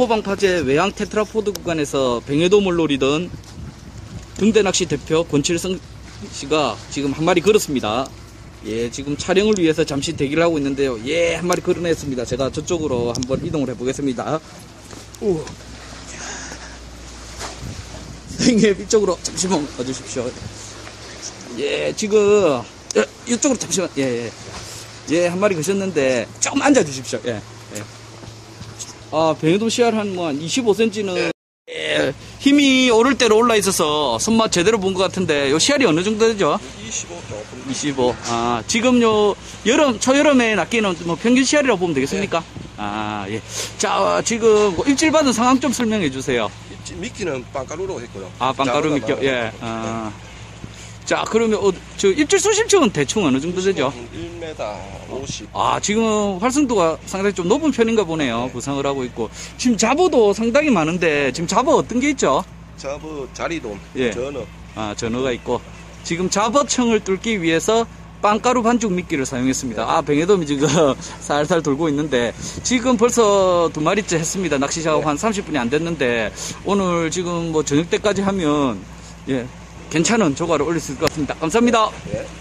포방 파제 외항 테트라포드 구간에서 뱅에도물 노리던 등대낚시 대표 권칠성 씨가 지금 한 마리 걸었습니다. 예, 지금 촬영을 위해서 잠시 대기를 하고 있는데요. 예, 한 마리 걸어냈습니다. 제가 저쪽으로 한번 이동을 해보겠습니다. 오. 선생님, 이쪽으로 잠시만 와주십시오. 예, 지금, 예, 이쪽으로 잠시만, 예, 예. 예, 한 마리 거셨는데, 조금 앉아주십시오. 예, 예. 아, 뱅에도 씨알 한, 뭐, 한 25cm는, 예, 힘이 오를 대로 올라 있어서 손맛 제대로 본 것 같은데, 요 씨알이 어느 정도 되죠? 25 조금 25. 아, 지금 요, 여름, 초여름에 낚이는 뭐 평균 씨알이라고 보면 되겠습니까? 아, 예. 자, 지금 뭐 입질 받은 상황 좀 설명해 주세요. 입지- 미끼는 빵가루로 했고요. 아, 빵가루 자루가 미껴, 예. 아. 자, 그러면, 어, 저 입질 수심층은 대충 어느 정도 되죠? 1m 50. 아, 지금 활성도가 상당히 좀 높은 편인가 보네요. 부상을 하고 있고. 지금 잡어도 상당히 많은데, 지금 잡어 어떤 게 있죠? 잡어 자리돔, 예. 전어. 아, 전어가 있고. 지금 잡어층을 뚫기 위해서 빵가루 반죽 미끼를 사용했습니다. 아, 뱅에돔이 지금 살살 돌고 있는데, 지금 벌써 두 마리째 했습니다. 낚시 작업 네. 한 30분이 안 됐는데, 오늘 지금 뭐 저녁 때까지 하면, 예, 괜찮은 조과를 올릴 수 있을 것 같습니다. 감사합니다. 예.